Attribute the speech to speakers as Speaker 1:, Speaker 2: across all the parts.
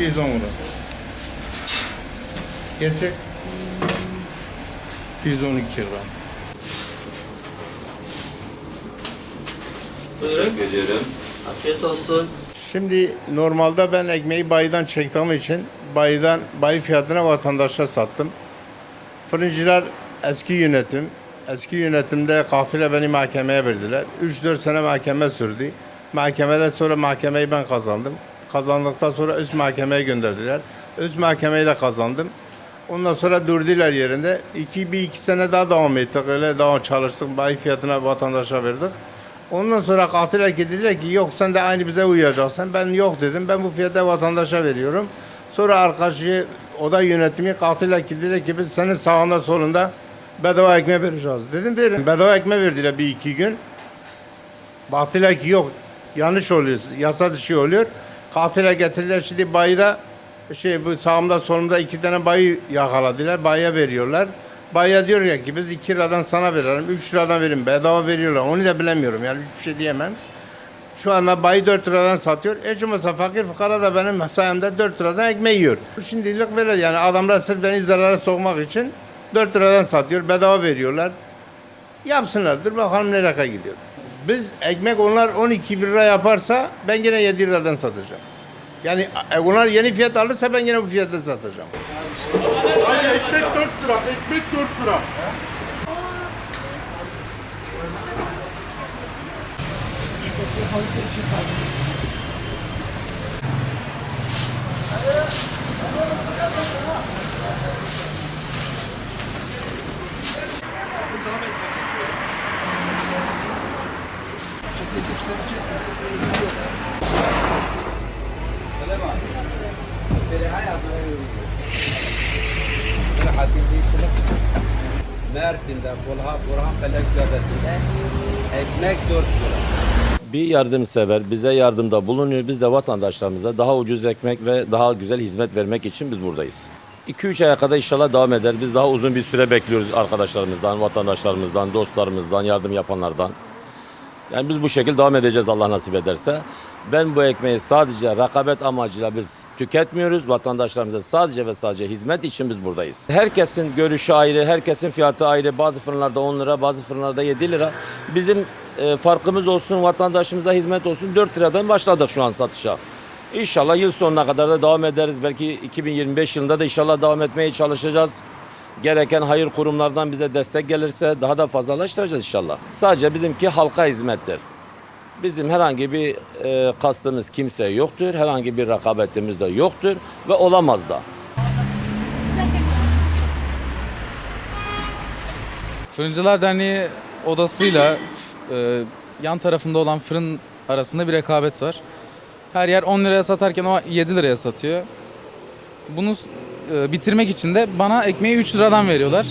Speaker 1: 210 lira. Getir. 212 lira.
Speaker 2: Teşekkür ediyorum.
Speaker 3: Afiyet olsun.
Speaker 1: Şimdi normalde ben ekmeği bayıdan çektiğim için bayıdan bayı fiyatına vatandaşa sattım. Fırıncılar eski yönetim, eski yönetimde kafile beni mahkemeye verdiler. 3-4 sene mahkeme sürdü. Mahkemeden sonra mahkemeyi ben kazandım. Kazandıktan sonra üst mahkemeye gönderdiler. Üst mahkemeyi de kazandım. Ondan sonra durdular yerinde. İki, bir iki sene daha devam ettik. Öyle devam çalıştık. Bayi fiyatına vatandaşa verdik. Ondan sonra katile dediler ki yok sen de aynı bize uyacaksın. Ben yok dedim. Ben bu fiyata vatandaşa veriyorum. Sonra arkadaşı oda yönetimi katile dediler ki biz senin sağında solunda bedava ekmek vereceğiz. Dedim verin. Bedava ekmek verdiler bir iki gün. Baktılar ki yok yanlış oluyor. Yasa dışı oluyor. Katile getirdiler şimdi bayıda şey bu sağımda solumda iki tane bayı yakaladılar. Bayıya veriyorlar. Bayıya diyor ki biz 2 liradan sana verelim, 3 liradan verin. Bedava veriyorlar. Onu da bilemiyorum yani hiçbir şey diyemem. Şu anda bayı 4 liradan satıyor. Olmazsa fakir fukara da benim sayemde 4 liradan ekmeği yiyor. Şimdilik böyle yani adamlar sırf beni zarara sokmak için 4 liradan satıyor. Bedava veriyorlar. Yapsınlardır bakalım nereye gidiyor. Biz ekmek onlar 12 lira yaparsa ben yine 7 liradan satacağım. Yani e, onlar yeni fiyat alırsa ben yine bu fiyatla satacağım.
Speaker 4: Abi ekmek 4 lira, ekmek 4 lira.
Speaker 2: Mersin'de, Burhan, Burhan Felek Caddesi'nde ekmek 4 lira.
Speaker 5: bir yardımsever bize yardımda bulunuyor. Biz de vatandaşlarımıza daha ucuz ekmek ve daha güzel hizmet vermek için biz buradayız. 2-3 aya kadar inşallah devam eder. Biz daha uzun bir süre bekliyoruz arkadaşlarımızdan, vatandaşlarımızdan, dostlarımızdan, yardım yapanlardan. Yani biz bu şekilde devam edeceğiz Allah nasip ederse. Ben bu ekmeği sadece rakabet amacıyla biz tüketmiyoruz. Vatandaşlarımıza sadece ve sadece hizmet için biz buradayız. Herkesin görüşü ayrı, herkesin fiyatı ayrı. Bazı fırınlarda 10 lira, bazı fırınlarda 7 lira. Bizim e, farkımız olsun, vatandaşımıza hizmet olsun 4 liradan başladık şu an satışa. İnşallah yıl sonuna kadar da devam ederiz. Belki 2025 yılında da inşallah devam etmeye çalışacağız. Gereken hayır kurumlardan bize destek gelirse daha da fazlalaştıracağız inşallah. Sadece bizimki halka hizmettir. Bizim herhangi bir e, kastımız kimseye yoktur. Herhangi bir rakabetimiz de yoktur ve olamaz da.
Speaker 6: Fırıncılar Derneği odasıyla e, yan tarafında olan fırın arasında bir rekabet var. Her yer 10 liraya satarken o 7 liraya satıyor. Bunu e, bitirmek için de bana ekmeği 3 liradan veriyorlar.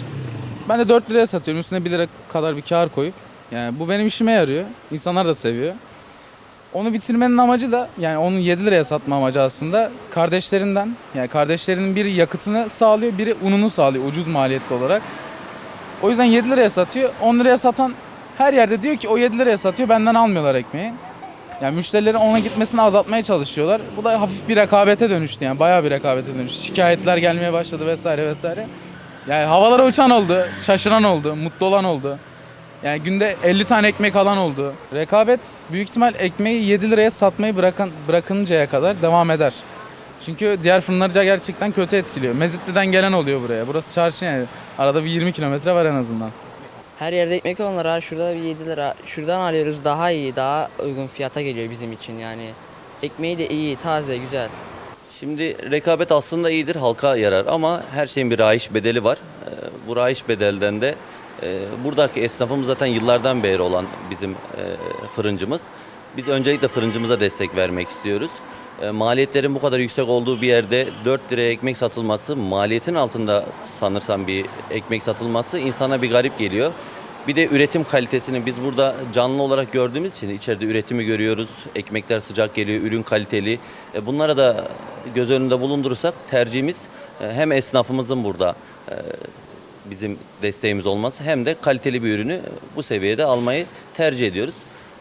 Speaker 6: Ben de 4 liraya satıyorum. Üstüne 1 lira kadar bir kar koyup. Yani bu benim işime yarıyor. İnsanlar da seviyor. Onu bitirmenin amacı da yani onu 7 liraya satma amacı aslında kardeşlerinden yani kardeşlerinin biri yakıtını sağlıyor, biri ununu sağlıyor ucuz maliyetli olarak. O yüzden 7 liraya satıyor. 10 liraya satan her yerde diyor ki o 7 liraya satıyor benden almıyorlar ekmeği. Yani müşterilerin ona gitmesini azaltmaya çalışıyorlar. Bu da hafif bir rekabete dönüştü yani bayağı bir rekabete dönüştü. Şikayetler gelmeye başladı vesaire vesaire. Yani havalara uçan oldu, şaşıran oldu, mutlu olan oldu. Yani günde 50 tane ekmek alan oldu. Rekabet büyük ihtimal ekmeği 7 liraya satmayı bırakan, bırakıncaya kadar devam eder. Çünkü diğer fırınlarca gerçekten kötü etkiliyor. Mezitli'den gelen oluyor buraya. Burası çarşı yani. Arada bir 20 kilometre var en azından.
Speaker 3: Her yerde ekmek 10 lira, şurada bir 7 lira. Şuradan alıyoruz daha iyi, daha uygun fiyata geliyor bizim için yani. Ekmeği de iyi, taze, güzel.
Speaker 2: Şimdi rekabet aslında iyidir, halka yarar ama her şeyin bir rayiç bedeli var. Ee, Bu rayiç bedelden de e, buradaki esnafımız zaten yıllardan beri olan bizim e, fırıncımız. Biz öncelikle fırıncımıza destek vermek istiyoruz. E, Maliyetlerin bu kadar yüksek olduğu bir yerde 4 liraya ekmek satılması, maliyetin altında sanırsam bir ekmek satılması insana bir garip geliyor. Bir de üretim kalitesini biz burada canlı olarak gördüğümüz için içeride üretimi görüyoruz. Ekmekler sıcak geliyor, ürün kaliteli. E, Bunlara da göz önünde bulundurursak tercihimiz e, hem esnafımızın burada e, bizim desteğimiz olması hem de kaliteli bir ürünü bu seviyede almayı tercih ediyoruz.